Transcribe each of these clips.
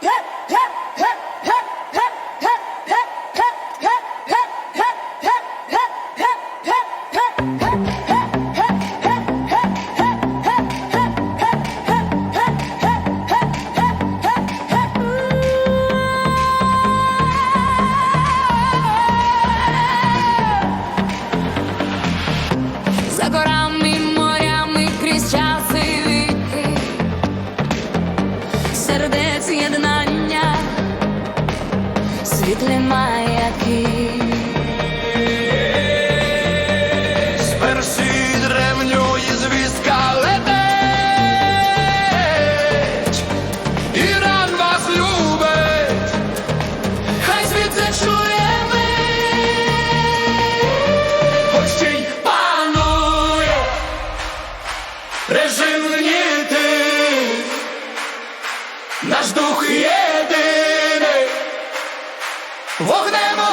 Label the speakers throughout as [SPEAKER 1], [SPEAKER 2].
[SPEAKER 1] Hip, hip, hip, hip. з'єднання, світлі маяки.
[SPEAKER 2] З перші древньої звістка летить, Іран вас любить,
[SPEAKER 1] хай світ це ми,
[SPEAKER 2] хоч панує режим ні наш дух єдиний, вогнем.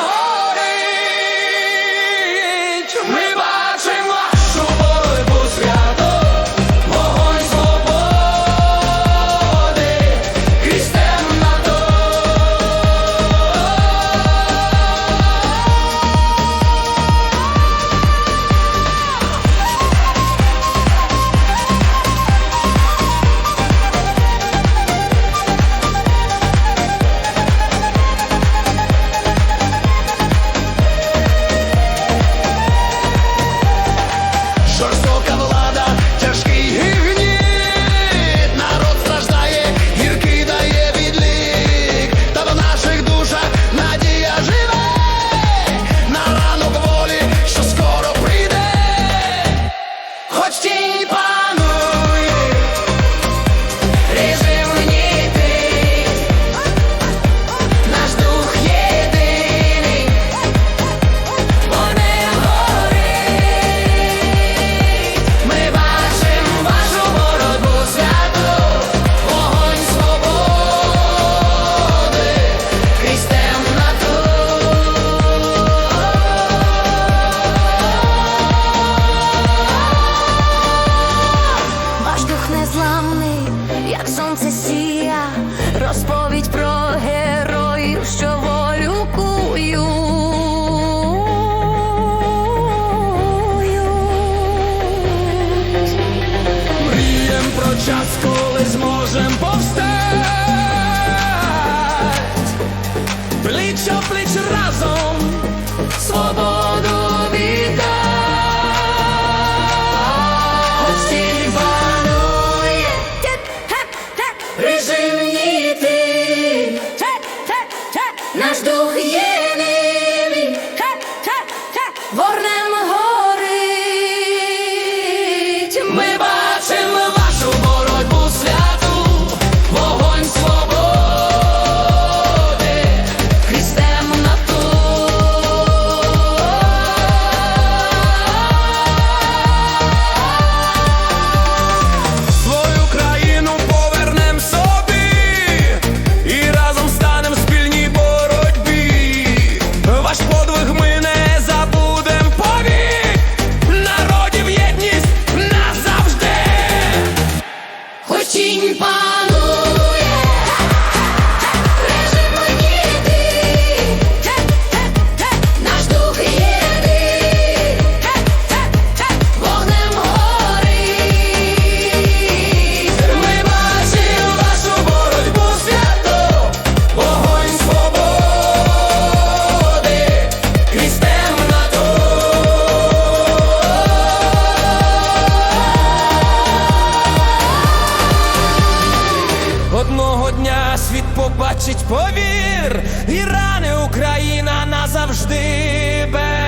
[SPEAKER 1] розповідь про героїв, що волю кують.
[SPEAKER 2] Мрієм про час, коли зможем повстать, пліч о пліч разом.
[SPEAKER 1] Наш дух
[SPEAKER 2] є. дня світ побачить повір, і рани Україна назавжди. без